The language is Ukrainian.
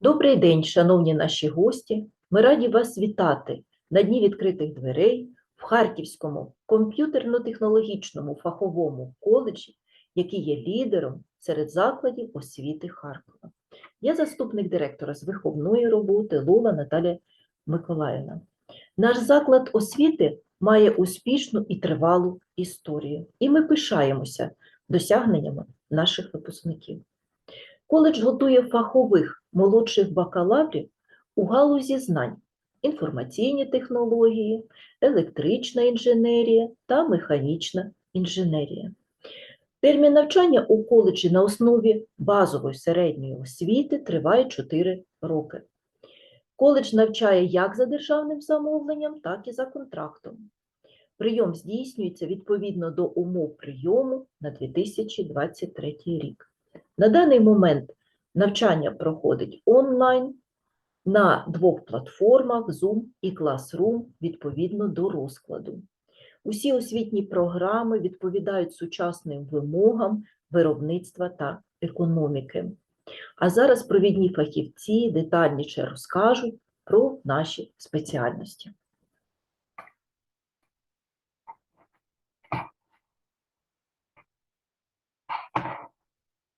Добрий день, шановні наші гості. Ми раді вас вітати на Дні відкритих дверей в Харківському комп'ютерно-технологічному фаховому коледжі, який є лідером серед закладів освіти Харкова. Я заступник директора з виховної роботи Лула Наталя Миколаївна. Наш заклад освіти має успішну і тривалу історію, і ми пишаємося досягненнями наших випускників. Коледж готує фахових молодших бакалаврів у галузі знань, інформаційні технології, електрична інженерія та механічна інженерія. Термін навчання у коледжі на основі базової середньої освіти триває 4 роки. Коледж навчає як за державним замовленням, так і за контрактом. Прийом здійснюється відповідно до умов прийому на 2023 рік. На даний момент навчання проходить онлайн на двох платформах Zoom і Classroom відповідно до розкладу. Усі освітні програми відповідають сучасним вимогам виробництва та економіки. А зараз провідні фахівці детальніше розкажуть про наші спеціальності.